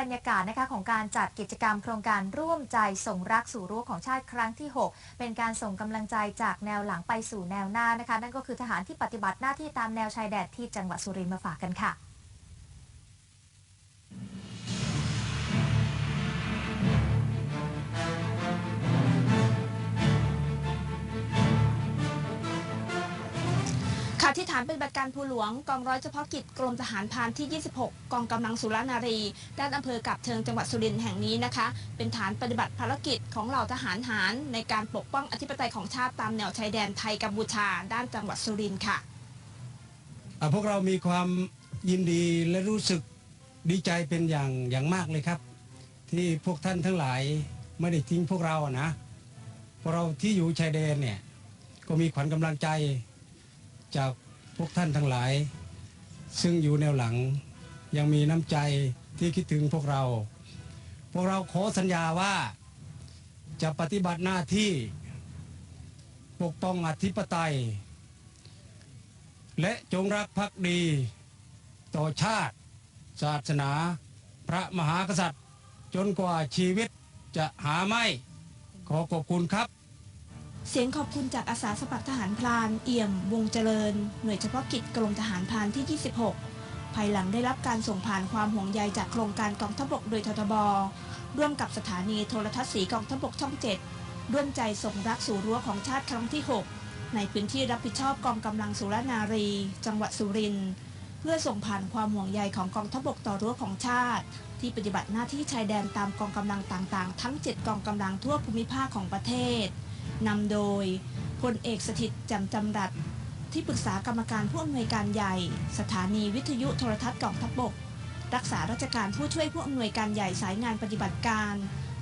บรรยากาศนะคะของการจัดกิจกรรมโครงการร่วมใจส่งรักสู่รั้วของชาติครั้งที่ 6 เป็นการส่งกำลังใจจากแนวหลังไปสู่แนวหน้านะคะ นั่นก็คือทหารที่ปฏิบัติหน้าที่ตามแนวชายแดนที่จังหวัดสุรินทร์มาฝากกันค่ะ ที่ฐานปฏิบัติการภูหลวงกองร้อยเฉพาะกิจกรมทหารพานที่ 26 กองกำลังสุรนารี ด้านอำเภอกับเชิงจังหวัดสุรินทร์แห่งนี้นะคะ เป็นฐานปฏิบัติภารกิจของเหล่าทหารหารในการปกป้องอธิปไตยของชาติตามแนวชายแดนไทยกัมพูชา ด้านจังหวัดสุรินทร์ค่ะ พวกเรามีความยินดีและรู้สึกดีใจเป็นอย่างอย่างมากเลยครับ ที่พวกท่านทั้งหลายไม่ได้ทิ้งพวกเราอะนะพวกเราที่อยู่ชายแดนเนี่ยก็มีขวัญกำลังใจจาก พวกท่านทั้งหลาย ซึ่งอยู่แนวหลัง ยังมีน้ำใจที่คิดถึงพวกเรา พวกเราขอสัญญาว่าจะปฏิบัติหน้าที่ปกป้องอธิปไตย และจงรักภักดี ต่อชาติ ศาสนา พระมหากษัตริย์ จนกว่าชีวิตจะหาไม่ ขอขอบคุณครับ เสียงขอบคุณจากอาสาสมัครทหารพรานเอี่ยม วงเจริญ หน่วยเฉพาะกิจกรมทหารพรานที่ 26 ภายหลังได้รับการส่งผ่านความห่วงใยจากโครงการกองทัพบกโดยททบ ร่วมกับสถานีโทรทัศน์สีกองทัพบกช่อง 7 ร่วมใจส่งรักสู่รั้วของชาติครั้งที่ 6 ในพื้นที่รับผิดชอบกองกำลังสุรนารี จังหวัดสุรินทร์เพื่อส่งผ่านความห่วงใยของกองทัพบกต่อรั้วของชาติ ที่ปฏิบัติหน้าที่ชายแดนตามกองกำลังต่างๆ ทั้ง 7 กองกำลังทั่วภูมิภาคของประเทศ นำโดยพลเอกสถิตจำจำรัดที่ปรึกษากรรมการผู้อำนวยการใหญ่ สถานีวิทยุโทรทัศน์กองทัพบก รักษาราชการผู้ช่วยผู้อำนวยการใหญ่สายงานปฏิบัติการ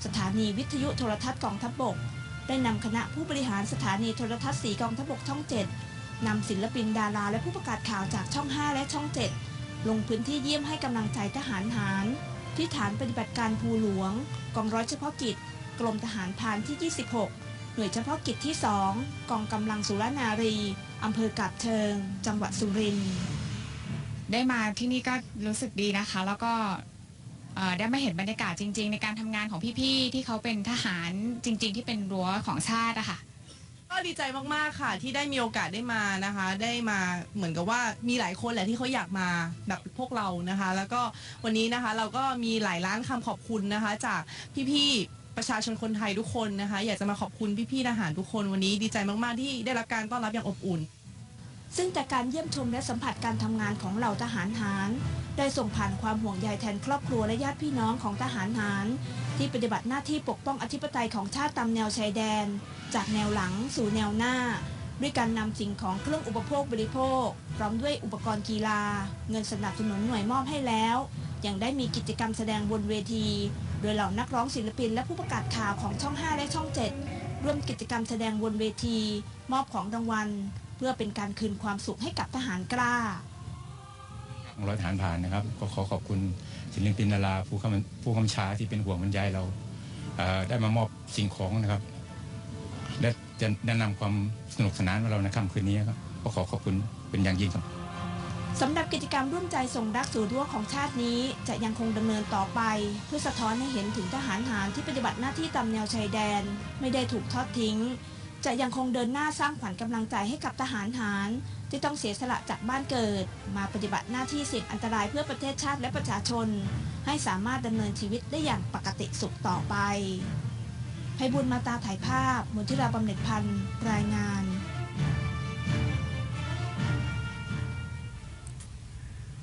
สถานีวิทยุโทรทัศน์กองทัพบก ได้นำคณะผู้บริหารสถานีโทรทัศน์สีกองทัพบกช่อง7นำศิลปินดาราและผู้ประกาศข่าวจากช่อง 5 และช่อง 7 ลงพื้นที่เยี่ยมให้กำลังใจทหารหาร ที่ฐานปฏิบัติการภูหลวง กองร้อยเฉพาะกิจ กรมทหารพานที่ 26 หน่วยเฉพาะกิจที่ 2 กองกำลังสุรนารีอำเภอกาบเชิง จังหวัดสุรินทร์ได้มาที่นี่ก็รู้สึกดีนะคะ แล้วก็เอ่อได้มาเห็นบรรยากาศจริง ๆ ในการทำงานของพี่ๆที่เขาเป็นทหารจริง ๆ ที่เป็นรั้วของชาติอะค่ะ ก็ดีใจมากๆค่ะ ที่ได้มีโอกาสได้มานะคะ ได้มาเหมือนกับว่ามีหลายคนแหละที่เขาอยากมาแบบพวกเรานะคะ แล้วก็วันนี้นะคะเราก็มีหลายล้านคำขอบคุณนะคะ จากพี่ๆ ประชาชนคนไทยทุกคนนะคะ อยากจะมาขอบคุณพี่ๆทหารทุกคนวันนี้ดีใจมากๆที่ได้รับการต้อนรับอย่างอบอุ่น ซึ่งจากการเยี่ยมชมและสัมผัสการทำงานของเหล่าทหารหารได้ส่งผ่านความห่วงใยแทนครอบครัวและญาติพี่น้องของทหารหาร ที่ปฏิบัติหน้าที่ปกป้องอธิปไตยของชาติตามแนวชายแดน จากแนวหลังสู่แนวหน้า ด้วยการนำสิ่งของเครื่องอุปโภคบริโภค พร้อมด้วยอุปกรณ์กีฬา เงินสนับสนุนหน่วยมอบให้แล้ว ยังได้มีกิจกรรมแสดงบนเวที โดยเหล่านักร้องศิลปินและผู้ประกาศข่าวของช่อง 5 และช่อง 7 ร่วมกิจกรรมแสดงบนเวที มอบของรางวัล เพื่อเป็นการคืนความสุขให้กับทหารกล้าของร้อยทหารผ่านนะครับ ก็ขอขอบคุณศิลปินดาราผู้กำผู้กำชาที่เป็นห่วงบรรยายเราได้มามอบสิ่งของนะครับและจะแนะนำความสนุกสนานของเราในค่ำคืนนี้ครับก็ขอขอบคุณเป็นอย่างยิ่งครับ สำหรับกิจกรรมร่วมใจส่งรักสู่รั้วของชาตินี้ จะยังคงดำเนินต่อไป เพื่อสะท้อนให้เห็นถึงทหารหารที่ปฏิบัติหน้าที่ตามแนวชายแดน ไม่ได้ถูกทอดทิ้ง จะยังคงเดินหน้าสร้างขวัญกำลังใจให้กับทหารหารที่ต้องเสียสละจากบ้านเกิด มาปฏิบัติหน้าที่เสี่ยงอันตรายเพื่อประเทศชาติและประชาชน ให้สามารถดำเนินชีวิตได้อย่างปกติสุขต่อไปไพบุญมาตาถ่ายภาพมุทิราบำเหน็จพันธ์รายงาน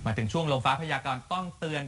มาถึงช่วงลมฟ้าพยากรณ์ต้องเตือน